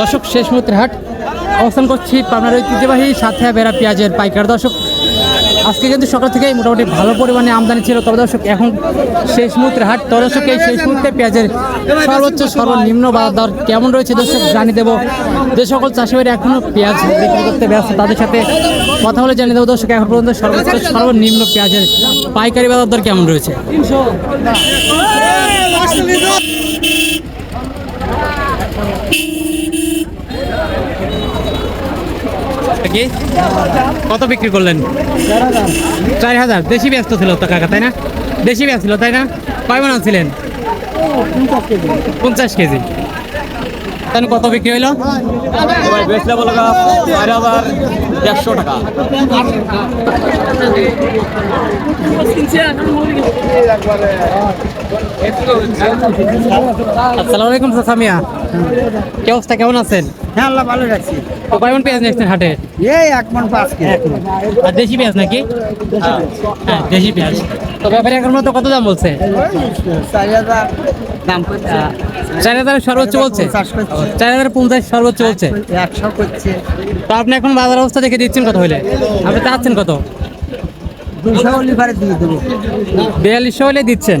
দর্শক, শেষ মুহূর্তের হাট। অবস্থান করছি আপনার ঐতিহ্যবাহী সাথে বেড়া পেঁয়াজের পাইকার দর্শক। আজকে কিন্তু সকাল থেকেই মোটামুটি ভালো পরিমাণে আমদানি ছিল। তবে দর্শক, এখন শেষ মুহূর্তের হাট। তবে দর্শক, এই শেষ মুহূর্তে পেঁয়াজের সর্বোচ্চ, সর্বনিম্ন বাজার দর কেমন রয়েছে দর্শক, জানিয়ে দেবো। যে সকল চাষিবাড়ি এখনও পেঁয়াজ বিক্রি করতে ব্যস্ত, তাদের সাথে কথা বলে জানিয়ে দেবো। দর্শক, এখন পর্যন্ত সর্বোচ্চ, সর্বনিম্ন পেঁয়াজের পাইকারি বাজার দর কেমন রয়েছে? কি? কত বিক্রি করলেন? চার হাজার। দেশি ব্যস্ত ছিল তো কাকা তাই না? দেশি ব্যস্ত ছিল তাই না? কয় মন আনছিলেন পঞ্চাশ কেজি। তাহলে কত বিক্রি হইল? ভাই বেচলে বলে চার দেড়শো টাকা। আসসালামু আলাইকুম সামিয়া। কি অবস্থা? কেমন আছেন? হ্যাঁ আল্লাহ ভালো রাখছি। তো কয় মন পেঁয়াজ নিয়েছেন হাটে? এই এক মন পাঁচ কেজি। আর দেশি পেঁয়াজ নাকি? হ্যাঁ দেশি পেঁয়াজ। তো ব্যাপারে এখন মতো কত দাম বলছে? চার হাজার। দাম চার হাজার সর্বোচ্চ বলছে? চার হাজার পঞ্চাশ সর্বোচ্চ বলছে? একশো করছে। তো আপনি এখন বাজার অবস্থা দেখে দিচ্ছেন কত হলে আপনি চাচ্ছেন কত? দুশো লিভারে দিয়ে দেবো। বিয়াল্লিশশো হলে দিচ্ছেন?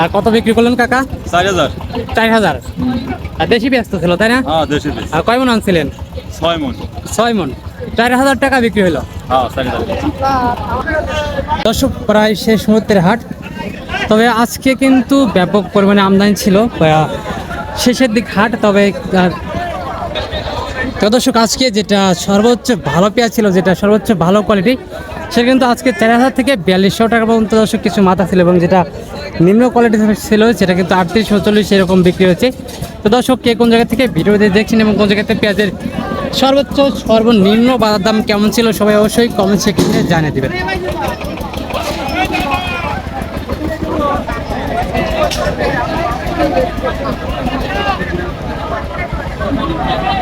আর কত বিক্রি করলেন কাকা? চার হাজার। চার হাজার। আর দেশি ব্যস্ত ছিল তাই না? হ্যাঁ দেশি আর কয় মন আনছিলেন? ছয় মন। ছয় মন। চার হাজার টাকা বিক্রি হলো। হ্যাঁ দর্শক প্রায় শেষ মুহূর্তের হাট। তবে আজকে কিন্তু ব্যাপক পরিমাণে আমদানি ছিল। শেষের দিক হাট তবে তো দর্শক, আজকে যেটা সর্বোচ্চ ভালো পেঁয়াজ ছিল, যেটা সর্বোচ্চ ভালো কোয়ালিটি সেটা কিন্তু আজকে চার হাজার থেকে বিয়াল্লিশশো টাকা পর্যন্ত দর্শক কিছু মাথা ছিল এবং যেটা নিম্ন কোয়ালিটি ছিল সেটা কিন্তু আটত্রিশ চল্লিশ এরকম বিক্রি হয়েছে। তো দর্শক, কে কোন জায়গা থেকে ভিডিও দিয়ে দেখছেন এবং কোন জায়গাতে পেঁয়াজের সর্বোচ্চ সর্বনিম্ন বাজার দাম কেমন ছিল, সবাই অবশ্যই কমেন্ট সেকশনে জানিয়ে দেবেন। ওই মামুন